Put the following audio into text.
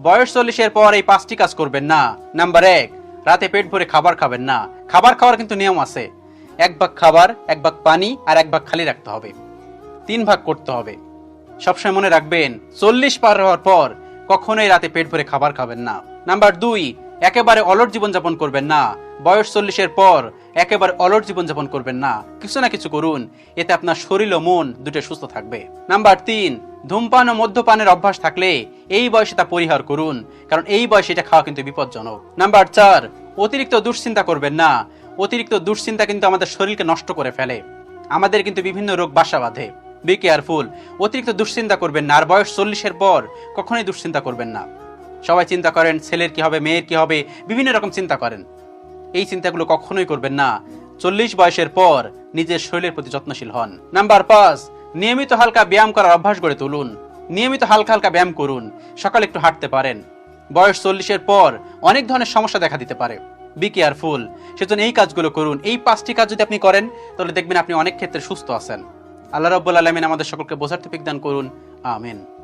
বয়স চল্লিশের পর এই পাঁচটি কাজ করবেন না। নাম্বার এক, রাতে পেট ভরে খাবার খাবেন না। খাবার খাওয়ার কিন্তু নিয়ম আছে। এক ভাগ খাবার, এক ভাগ পানি আর এক ভাগ খালি রাখতে হবে। তিন ভাগ করতে হবে। সবসময় মনে রাখবেন, চল্লিশ পার হওয়ার পর কখনোই রাতে পেট ভরে খাবার খাবেন না। নাম্বার দুই, একেবারে অলট জীবনযাপন করবেন না। বয়স চল্লিশের পর একেবারে অলট জীবনযাপন করবেন না। কিছু না কিছু করুন, এতে আপনার শরীর ও মন দুটো সুস্থ থাকবে। নাম্বার তিন ধূমপান ও মদ্যপানের অভ্যাস থাকলে এই বয়সে তা পরিহার করুন, কারণ এই বয়সে এটা খাওয়া কিন্তু বিপজ্জনক। নাম্বার চার, অতিরিক্ত দুশ্চিন্তা করবেন না। অতিরিক্ত দুশ্চিন্তা কিন্তু আমাদের শরীরকে নষ্ট করে ফেলে। আমাদের কিন্তু বিভিন্ন রোগ বাসা বাঁধে। বি কেয়ারফুল অতিরিক্ত দুশ্চিন্তা করবেন না, আর বয়স চল্লিশের পর কখনোই দুশ্চিন্তা করবেন না। সবাই চিন্তা করেন, ছেলের কি হবে, মেয়ের কি হবে, বিভিন্ন রকম চিন্তা করেন। এই চিন্তাগুলো কখনোই করবেন না। চল্লিশ বয়সের পর নিজের শরীরের প্রতি যত্নশীল হন। নাম্বার পাঁচ নিয়মিত হালকা ব্যায়াম করার অভ্যাস গড়ে তুলুন। নিয়মিত হালকা হালকা ব্যায়াম করুন। সকালে একটু হাঁটতে পারেন। বয়স চল্লিশের পর অনেক ধরনের সমস্যা দেখা দিতে পারে। বি কেয়ারফুল সেজন্য এই কাজগুলো করুন। এই পাঁচটি কাজ যদি আপনি করেন, তাহলে দেখবেন আপনি অনেক ক্ষেত্রে সুস্থ আছেন। আল্লাহ রব্বুল আলমিন আমাদের সকলকে বোঝার তৌফিক দান করুন। আমিন।